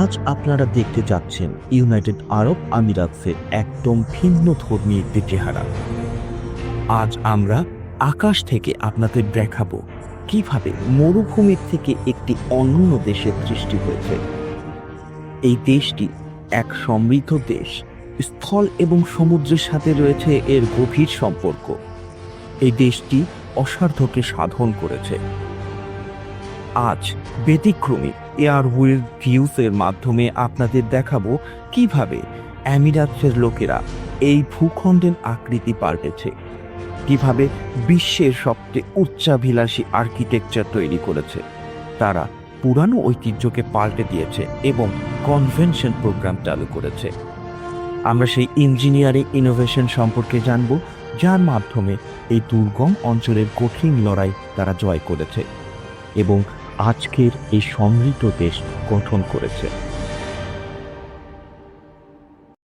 আজ আপনারা দেখতে যাচ্ছেন ইউনাইটেড আরব আমিরাতসের একদম ভিন্ন ধর্মী একটি চেহারা। আজ আমরা আকাশ থেকে আপনাদের দেখাবো কীভাবে মরুভূমির থেকে একটি অন্য দেশের সৃষ্টি হয়েছে। এই দেশটি এক সমৃদ্ধ দেশ, স্থল এবং সমুদ্রের সাথে রয়েছে এর গভীর সম্পর্ক। এই দেশটি অসাধ্যকে সাধন করেছে। আজ ব্যতিক্রমী এয়ার হুইল ভিউসের মাধ্যমে আপনাদের দেখাবো কীভাবে অ্যামিরাটসের লোকেরা এই ভূখণ্ডের আকৃতি পাল্টেছে। কীভাবে বিশ্বের সবচেয়ে উচ্চাভিলাষী আর্কিটেকচার তৈরি করেছে। তারা পুরানো ঐতিহ্যকে পাল্টে দিয়েছে এবং কনভেনশন প্রোগ্রাম চালু করেছে। আমরা সেই ইঞ্জিনিয়ারিং ইনোভেশন সম্পর্কে জানব, যার মাধ্যমে এই দুর্গম অঞ্চলের কঠিন লড়াই তারা জয় করেছে। এবং আজকের এই সমৃদ্ধ দেশ গঠন করেছে।